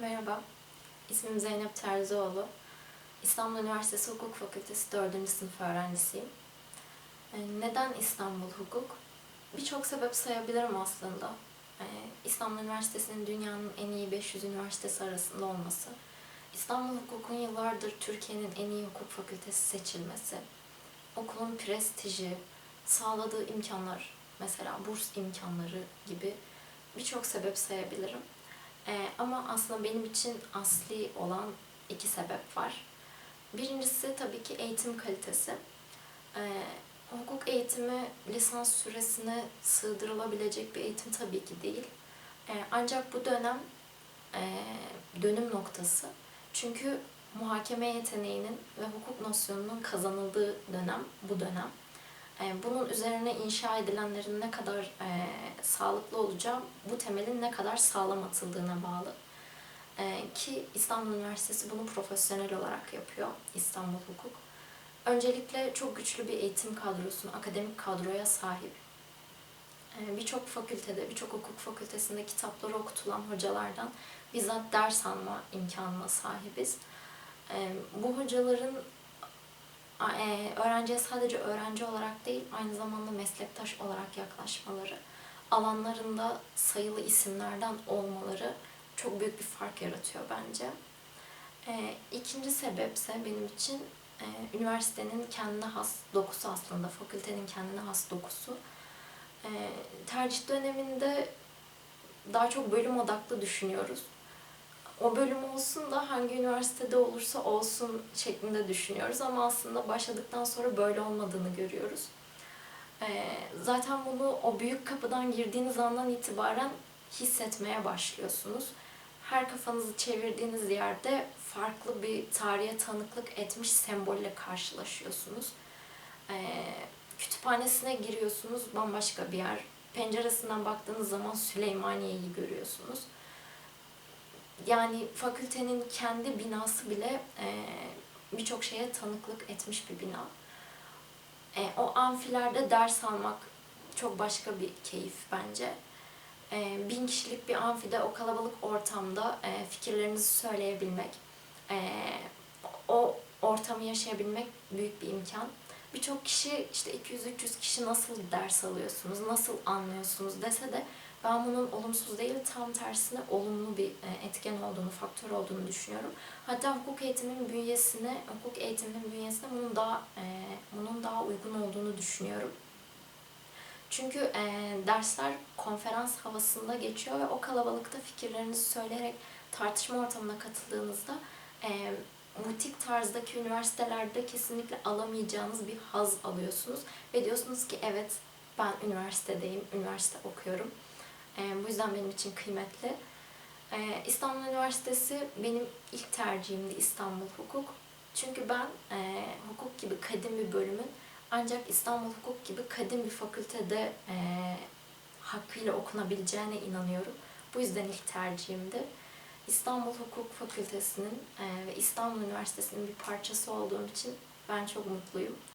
Merhaba, ismim Zeynep Terzioğlu. İstanbul Üniversitesi Hukuk Fakültesi 4. sınıf öğrencisiyim. Ee, Neden İstanbul Hukuk? Birçok sebep sayabilirim aslında. Ee, İstanbul Üniversitesi'nin dünyanın en iyi 500 üniversitesi arasında olması, İstanbul Hukuk'un yıllardır Türkiye'nin en iyi hukuk fakültesi seçilmesi, okulun prestiji, sağladığı imkanlar, mesela burs imkanları gibi birçok sebep sayabilirim. Ee, ama aslında benim için asli olan iki sebep var. Birincisi tabii ki eğitim kalitesi. Ee, hukuk eğitimi lisans süresine sığdırılabilecek bir eğitim tabii ki değil. Ee, ancak bu dönem e, dönüm noktası. Çünkü muhakeme yeteneğinin ve hukuk nosyonunun kazanıldığı dönem bu dönem. E, Bunun üzerine inşa edilenlerin ne kadar e, sağlıklı olacağı bu temelin ne kadar sağlam atıldığına bağlı. E, ki İstanbul Üniversitesi bunu profesyonel olarak yapıyor, İstanbul Hukuk. Öncelikle çok güçlü bir eğitim kadrosuna, akademik kadroya sahip. E, birçok fakültede, birçok hukuk fakültesinde kitapları okutulan hocalardan bizzat ders alma imkanına sahibiz. E, bu hocaların öğrenciye sadece öğrenci olarak değil, aynı zamanda meslektaş olarak yaklaşmaları, alanlarında sayılı isimlerden olmaları çok büyük bir fark yaratıyor bence. E, ikinci sebepse benim için e, üniversitenin kendine has dokusu aslında, fakültenin kendine has dokusu. E, tercih döneminde daha çok bölüm odaklı düşünüyoruz o bölüm olsun da hangi üniversitede olursa olsun şeklinde düşünüyoruz ama aslında başladıktan sonra böyle olmadığını görüyoruz. Ee, zaten bunu o büyük kapıdan girdiğiniz andan itibaren hissetmeye başlıyorsunuz. Her kafanızı çevirdiğiniz yerde farklı bir tarihe tanıklık etmiş sembolle karşılaşıyorsunuz. Ee, kütüphanesine giriyorsunuz, bambaşka bir yer. Penceresinden baktığınız zaman Süleymaniye'yi görüyorsunuz yani fakültenin kendi binası bile e, birçok şeye tanıklık etmiş bir bina. E, o amfilerde ders almak çok başka bir keyif bence. E, bin kişilik bir amfide o kalabalık ortamda e, fikirlerinizi söyleyebilmek, e, o ortamı yaşayabilmek büyük bir imkan. Birçok kişi işte 200-300 kişi nasıl ders alıyorsunuz, nasıl anlıyorsunuz dese de ben bunun olumsuz değil, tam tersine olumlu bir e, etken olduğunu, faktör olduğunu düşünüyorum. Hatta hukuk eğitiminin bünyesine, hukuk eğitiminin bünyesine bunun daha e, bunun daha uygun olduğunu düşünüyorum. Çünkü e, dersler konferans havasında geçiyor ve o kalabalıkta fikirlerinizi söyleyerek tartışma ortamına katıldığınızda e, butik tarzdaki üniversitelerde kesinlikle alamayacağınız bir haz alıyorsunuz ve diyorsunuz ki evet ben üniversitedeyim, üniversite okuyorum. E, bu yüzden benim için kıymetli. E, İstanbul Üniversitesi benim ilk tercihimdi İstanbul Hukuk. Çünkü ben e, hukuk gibi kadim bir bölümün ancak İstanbul Hukuk gibi kadim bir fakültede e, hakkıyla okunabileceğine inanıyorum. Bu yüzden ilk tercihimdi. İstanbul Hukuk Fakültesi'nin e, ve İstanbul Üniversitesi'nin bir parçası olduğum için ben çok mutluyum.